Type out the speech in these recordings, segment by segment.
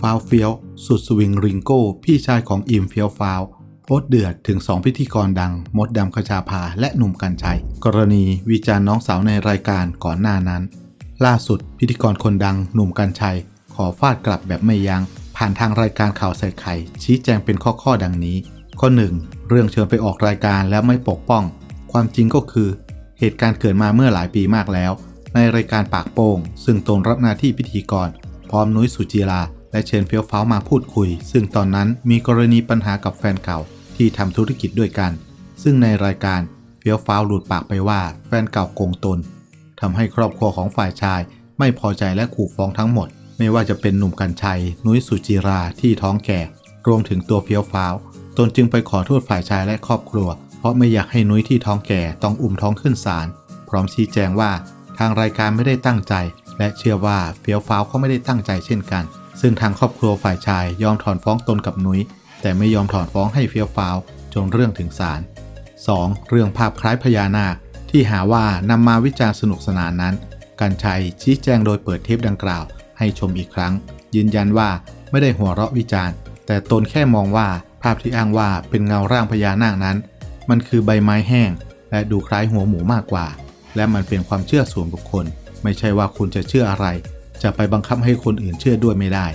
ฟาวเฟียวสุดสวิงริงโก้พี่ชายของอิมเฟียวฟาวโพสเดือดถึง 2 พิธีกรดัง มดดำคชาภาและหนุ่มกัญชัย กรณีวิจารณ์น้องสาวในรายการก่อนหน้านั้น ล่าสุดพิธีกรคนดังหนุ่มกัญชัย ขอฟาดกลับแบบไม่ยัง้งผ่านทางรายการข่าวใส่ไข่ ชี้แจงเป็นข้อๆดังนี้ ข้อ 1 เรื่องเชิญไปออกรายการแล้วไม่ปกป้อง ความจริงก็คือ เหตุการณ์เกิดมาเมื่อหลายปีมากแล้ว ในรายการปากโป้งซึ่งตนรับหน้าที่พิธีกร พร้อมนุ้ยสุจิรา และเชิญเฟี้ยวฟ้าวมาพูดคุย ซึ่งตอนนั้นมีกรณีปัญหากับแฟนเก่าที่ทำธุรกิจด้วยกัน ซึ่งในรายการเฟี้ยวฟ้าวหลุดปากไปว่าแฟนเก่าโกงตนทำให้ครอบครัวของฝ่ายชาย ไม่พอใจและขู่ฟ้องทั้งหมด ไม่ว่าจะเป็นหนุ่มกัญชัย นุ้ยสุจิราที่ท้องแก่ รวมถึงตัวเฟี้ยวฟ้าวตนจึงไปขอโทษฝ่ายชายและครอบครัว เพราะไม่อยากให้นุ้ยที่ท้องแก่ต้องอุ้มท้องขึ้นศาลพร้อมชี้แจงว่าทางรายการไม่ได้ตั้งใจ และเชื่อว่าเฟี้ยวฟ้าวเขาไม่ได้ตั้งใจเช่นกัน ซึ่งทางครอบครัวฝ่ายชายยอมถอนฟ้องตนกับนุ้ย แต่ไม่ยอมถอนฟ้องให้เฟี้ยวฟ้าวจนเรื่องถึงศาล 2. เรื่องภาพคล้ายพญานาคที่หาว่านำมาวิจารณ์สนุกสนานนั้น กันชัยชี้แจงโดยเปิดเทปดังกล่าว ให้ชมอีกครั้ง ยืนยันว่าไม่ได้หัวเราะวิจารณ์ แต่ตนแค่มองว่าภาพที่อ้างว่าเป็นเงาร่างพญานาคนั้น มันคือใบไม้แห้ง และดูคล้ายหัวหมูมากกว่า และมันเป็นความเชื่อส่วนบุคคล ไม่ใช่ว่าคุณจะเชื่ออะไร จะไปบังคับให้คนอื่นเชื่อด้วยไม่ได้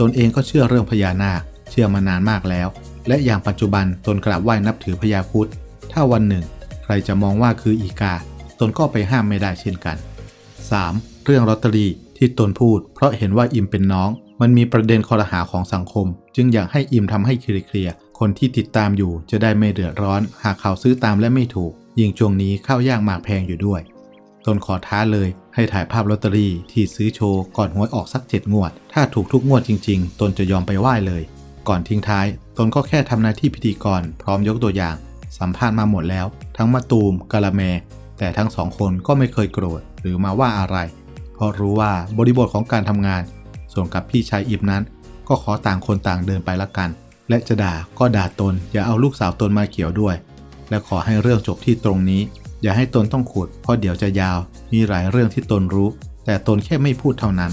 ตนเองก็เชื่อเรื่องพญานาค เชื่อมานานมากแล้ว และอย่างปัจจุบันตนกราบไหว้นับถือพญาครุดถ้าวันหนึ่ง ใครจะมองว่าคืออีกา ตนก็ไปห้ามไม่ได้เช่นกัน 3. เรื่องลอตเตอรี่ที่ตนพูด เพราะเห็นว่าอิมเป็นน้อง มันมีประเด็นคอรหาของสังคม จึงอยากให้อิมทำให้เคลียร์คนที่ติดตามอยู่จะได้ไม่เดือดร้อน หากเขาซื้อตามและไม่ถูก ยิ่งช่วงนี้ข้าวยากหมากแพงอยู่ด้วย ตนขอท้าเลยให้ถ่ายภาพลอตเตอรี่ที่ซื้อโชว์ก่อนหวยออกสักเจ็ดงวด ถ้าถูกทุกงวดจริง ๆ ตนจะยอมไปไหว้เลย ก่อนทิ้งท้าย ตนก็แค่ทำหน้าที่พิธีกรพร้อมยกตัวอย่าง สัมภาษณ์มาหมดแล้ว ทั้งมาตูมกะละแม แต่ทั้งสองคนก็ไม่เคยโกรธหรือมาว่าอะไร เพราะรู้ว่าบริบทของการทำงาน ส่วนกับพี่ชายอิบนั้น ก็ขอต่างคนต่างเดินไปละกัน และจะด่าก็ด่าตนอย่าเอาลูกสาวตนมาเกี่ยวด้วย และขอให้เรื่องจบที่ตรงนี้ อย่าให้ตนต้องขุดเพราะเดี๋ยวจะยาว มีหลายเรื่องที่ตนรู้ แต่ตนแค่ไม่พูดเท่านั้น